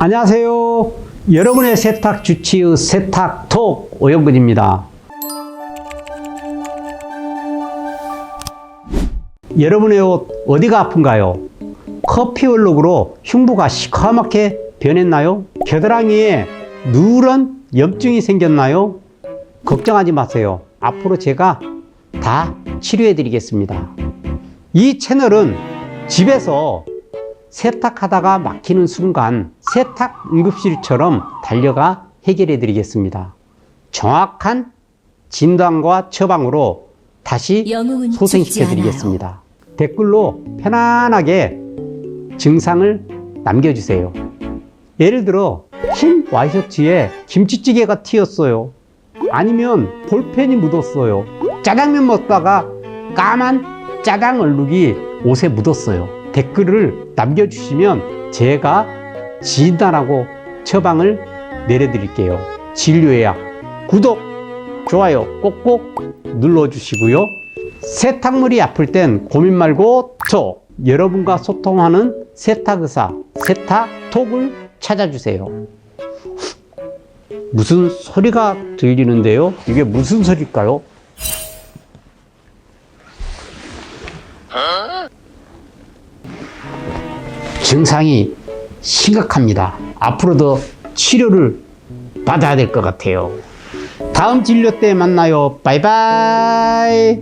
안녕하세요. 여러분의 세탁 주치의 세탁톡 오영근입니다. 여러분의 옷 어디가 아픈가요? 커피 얼룩으로 흉부가 시커멓게 변했나요? 겨드랑이에 누런 염증이 생겼나요? 걱정하지 마세요. 앞으로 제가 다 치료해 드리겠습니다. 이 채널은 집에서 세탁하다가 막히는 순간 세탁 응급실처럼 달려가 해결해 드리겠습니다. 정확한 진단과 처방으로 다시 소생시켜 드리겠습니다. 댓글로 편안하게 증상을 남겨주세요. 예를 들어 흰 와이셔츠에 김치찌개가 튀었어요. 아니면 볼펜이 묻었어요. 짜장면 먹다가 까만 짜장 얼룩이 옷에 묻었어요. 댓글을 남겨주시면 제가 진단하고 처방을 내려드릴게요. 진료예약, 구독, 좋아요 꼭꼭 눌러주시고요. 세탁물이 아플 땐 고민 말고 저 여러분과 소통하는 세탁의사 세탁톡을 찾아주세요. 무슨 소리가 들리는데요? 이게 무슨 소리일까요? 증상이 심각합니다. 앞으로도 치료를 받아야 될 것 같아요. 다음 진료 때 만나요. 바이바이.